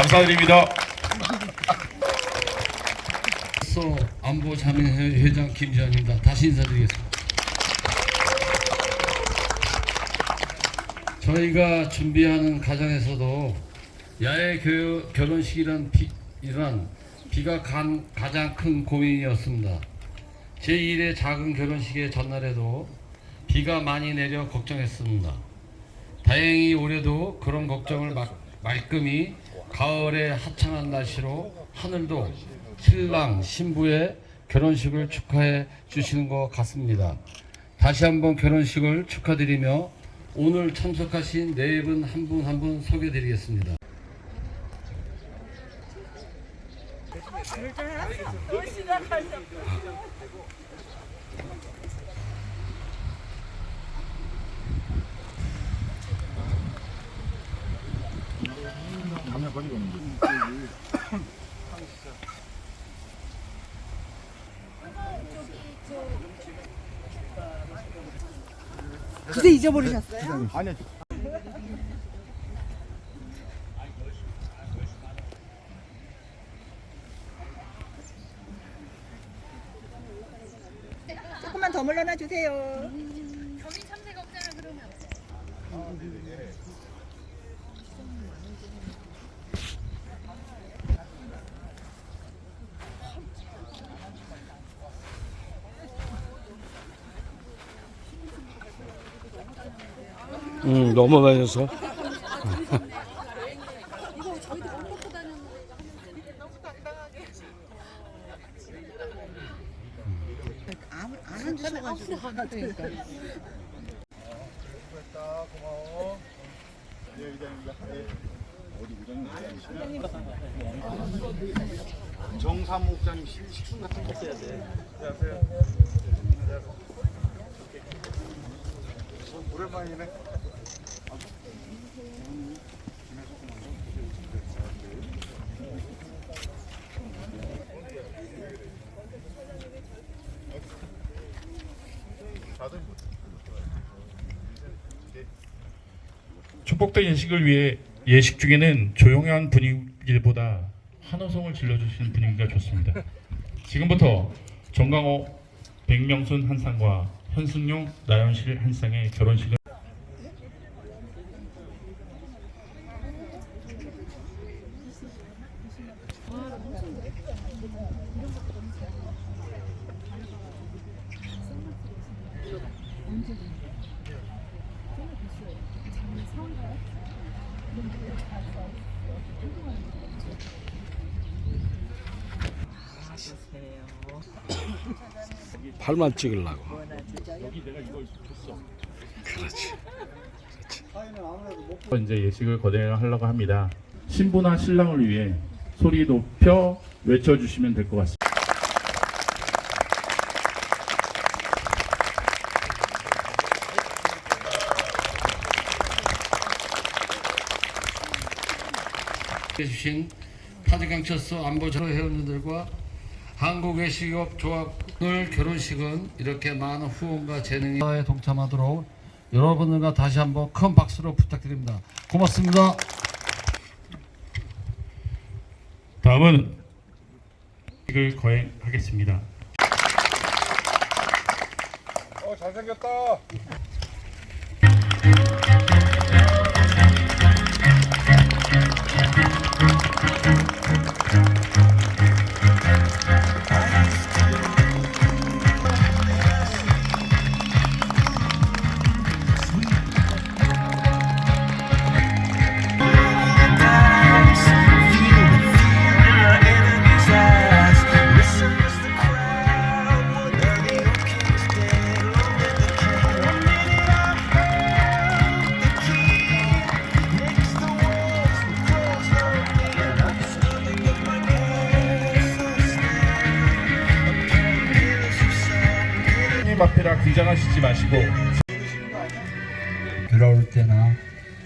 감사드립니다. 서 안보 자민회 회장 김지환입니다. 다시 인사드리겠습니다. 저희가 준비하는 가정에서도 야외 교, 결혼식이란 비, 이란 비가 간, 가장 큰 고민이었습니다. 제1회 작은 결혼식의 전날에도 비가 많이 내려 걱정했습니다. 다행히 올해도 그런 걱정을 막, 말끔히 가을의 화창한 날씨로 하늘도 신랑 신부의 결혼식을 축하해 주시는 것 같습니다. 다시 한번 결혼식을 축하드리며 오늘 참석하신 네 분 한 분 한 분 소개드리겠습니다. 그새 잊어버리셨어요? 아니요. 조금만 더 물러나 주세요. 거기 참새가 없잖아 그러면. 음, 너무 많이 서 이거 저희도 못 먹고 다녔는데. 안, 안 앉으셔가지고. 고맙다. 고마워. 네, 의장입니다. 네. 어디 의장님 의장이시네. 정삼 목사님 식- 식품 같은 거 써야 돼. 안녕하세요. 안녕하세요. 어, 오랜만이네. 축복된 예식을 위해 예식 중에는 조용한 분위기보다 환호성을 질러주시는 분위기가 좋습니다. 지금부터 정강호, 백명순 한 쌍과 현승용, 나연실 한 쌍의 결혼식을 팔만 찍으려고. 이제 예식을 거행하려고 합니다. 신부나 신랑을 위해 소리 높여 외쳐주시면 될 것 같습니다. 해주신 파지강철수 안보자 회원님들과 한국외식업 조합 오늘 결혼식은 이렇게 많은 후원과 재능에 동참하도록 여러분들과 다시 한번 큰 박수로 부탁드립니다. 고맙습니다. 다음은 예식을 거행하겠습니다. 어, 잘생겼다. 카페라 긴장하시지 마시고. 괴로울 때나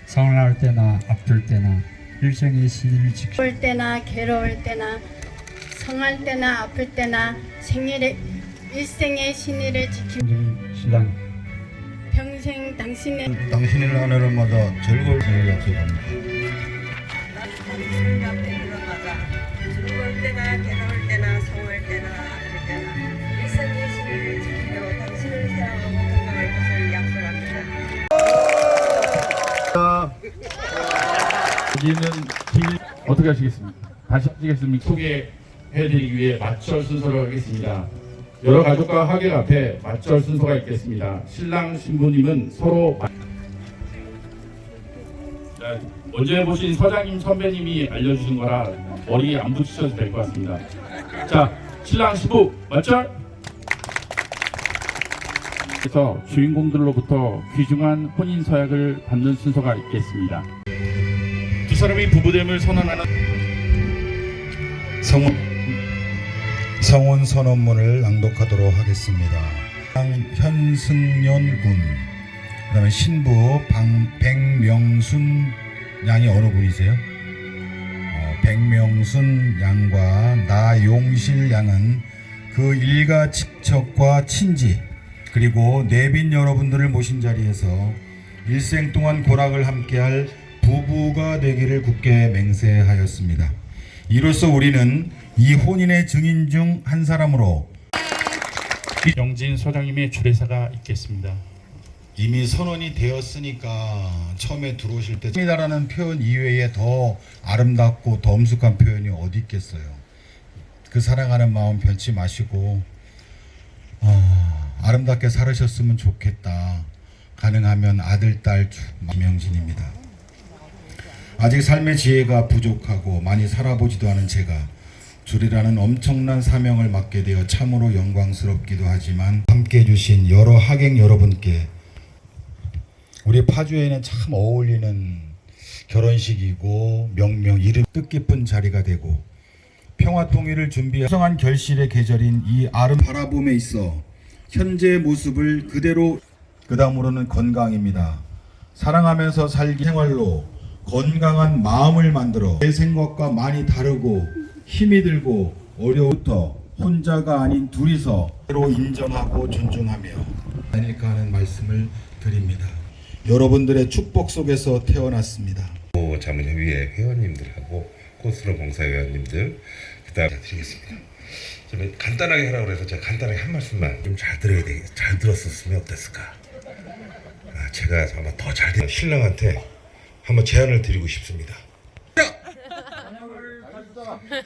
서운할 때나 아플 때나 일생의 신을 지키 울 때나 괴로울 때나 성할 때나 아플 때나 생일에 일생의 신의를 지키 네, 신랑. 평생 당신의 당신을 하늘마다 즐거운 생을 약속합니다. 당신을 하늘마다 즐거울 때나 괴로울 때나 성할 때나 아플 때나 일생의 신의를 지키며 여기는 길 어떻게 하시겠습니까? 다시 하시겠습니까? 소개해드리기 위해 맞절 순서로 하겠습니다. 여러 가족과 하객 앞에 맞절 순서가 있겠습니다. 신랑 신부님은 서로 먼저 해보신 서장님 선배님이 알려주신 거라 머리에 안 붙이셔도 될 것 같습니다. 자, 신랑 신부 맞절. 그래서 주인공들로부터 귀중한 혼인 서약을 받는 순서가 있겠습니다. 두 사람이 부부됨을 선언하는 성원, 성원 선언문을 낭독하도록 하겠습니다. 현승연 군, 그다음에 신부 방, 백명순 양이 어느 분이세요? 어, 백명순 양과 나용실 양은 그 일가 친척과 친지 그리고 내빈 여러분들을 모신 자리에서 일생 동안 고락을 함께할 부부가 되기를 굳게 맹세하였습니다. 이로써 우리는 이 혼인의 증인 중 한 사람으로 영진 서장님의 주례사가 있겠습니다. 이미 선언이 되었으니까 처음에 들어오실 때 이다라는 표현 이외에 더 아름답고 더 엄숙한 표현이 어디 있겠어요. 그 사랑하는 마음 변치 마시고 아, 아름답게 살으셨으면 좋겠다. 가능하면 아들, 딸, 주, 명진입니다. 아직 삶의 지혜가 부족하고 많이 살아보지도 않은 제가 줄이라는 엄청난 사명을 맡게 되어 참으로 영광스럽기도 하지만 함께 해주신 여러 하객 여러분께 우리 파주에는 참 어울리는 결혼식이고 명명 이름 뜻깊은 자리가 되고 평화 통일을 준비한 결실의 계절인 이 아름 바라봄에 있어 현재의 모습을 그대로 그 다음으로는 건강입니다. 사랑하면서 살기 생활로 건강한 마음을 만들어 내 생각과 많이 다르고 힘이 들고 어려부터 혼자가 아닌 둘이서 서로 인정하고 존중하며 아닐까 하는 말씀을 드립니다. 여러분들의 축복 속에서 태어났습니다. 모 자문회의회 회원님들하고 코스로 봉사회원님들 그다음 드리겠습니다. 좀 간단하게 하라고 그래서 제가 간단하게 한 말씀만 좀 잘 들어야 돼. 잘 들었었으면 어땠을까? 아, 제가 아마 더잘 들. 신랑한테 한번 제안을 드리고 싶습니다.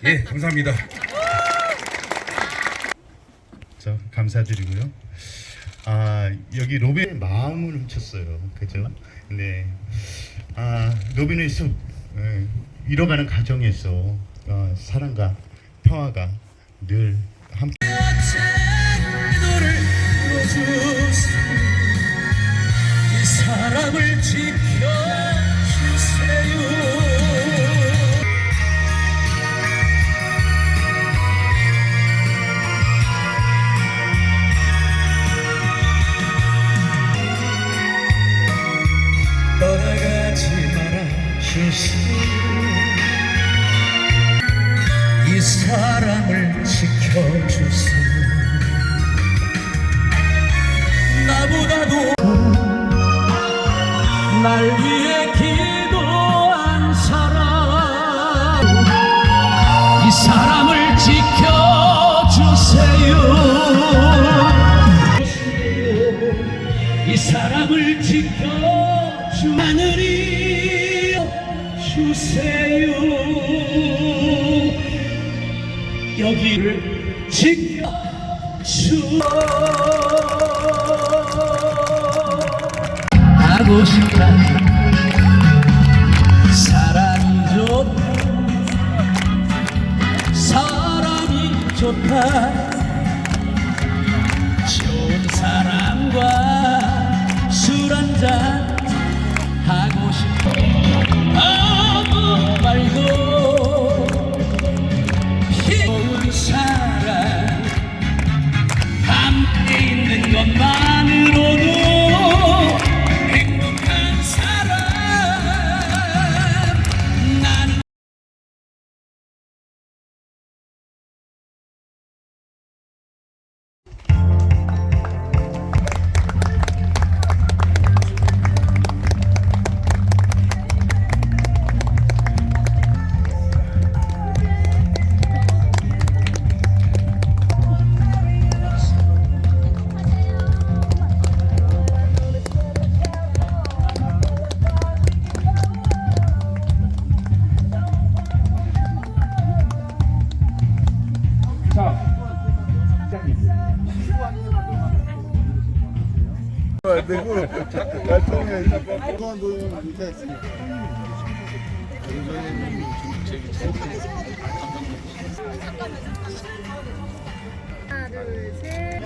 예, 감사합니다. 저 감사드리고요. 아 여기 로빈 마음을 훔쳤어요. 그죠? 네. 아 로빈의 숲 예, 잃어가는 가정에서 어, 사랑과 평화가 늘 함께. 떠나가지 마라 주세요 이 지켜 주세요 나보다도 날 위해 기도한 사람. 이 사람을 지켜주세요. 이 사람을 지켜주 하늘이 주세요. 여기를 지켜주 하고 싶다. 사랑이 좋다. 사랑이 좋다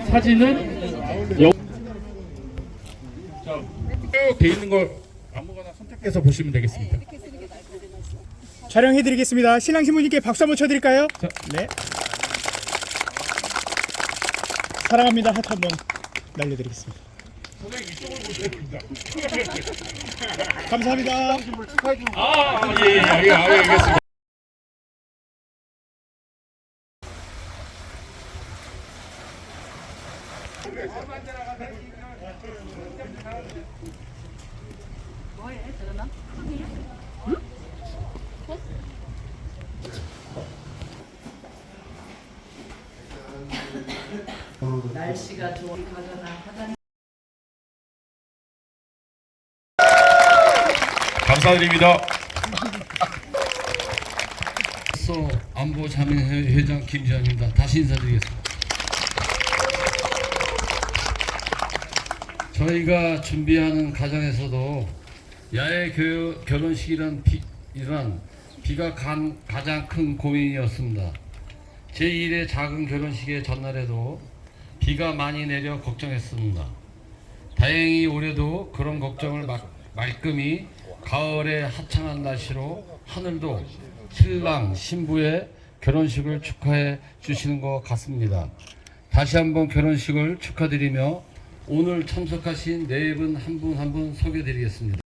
사진은 여... 자, 돼 있는 걸 아무거나 선택해서 보시면 되겠습니다. 촬영해드리겠습니다. 신랑 신부님께 박수 한번 쳐드릴까요? 자. 네. 사랑합니다. 하트 한번 날려드리겠습니다. 감사합니다. 아, 예, 예, 예, 예, 알겠습니다. 날씨가 좋은 가거나 화장 감사드립니다. 서 안보 자민 회장 김지현입니다. 다시 인사드리겠습니다. 저희가 준비하는 가정에서도 야외 교, 결혼식이란 비, 이란 비가 간, 가장 큰 고민이었습니다. 제1의 작은 결혼식의 전날에도 비가 많이 내려 걱정했습니다. 다행히 올해도 그런 걱정을 막, 말끔히 가을의 화창한 날씨로 하늘도 신랑 신부의 결혼식을 축하해 주시는 것 같습니다. 다시 한번 결혼식을 축하드리며 오늘 참석하신 네 분 한 분 한 분 소개드리겠습니다.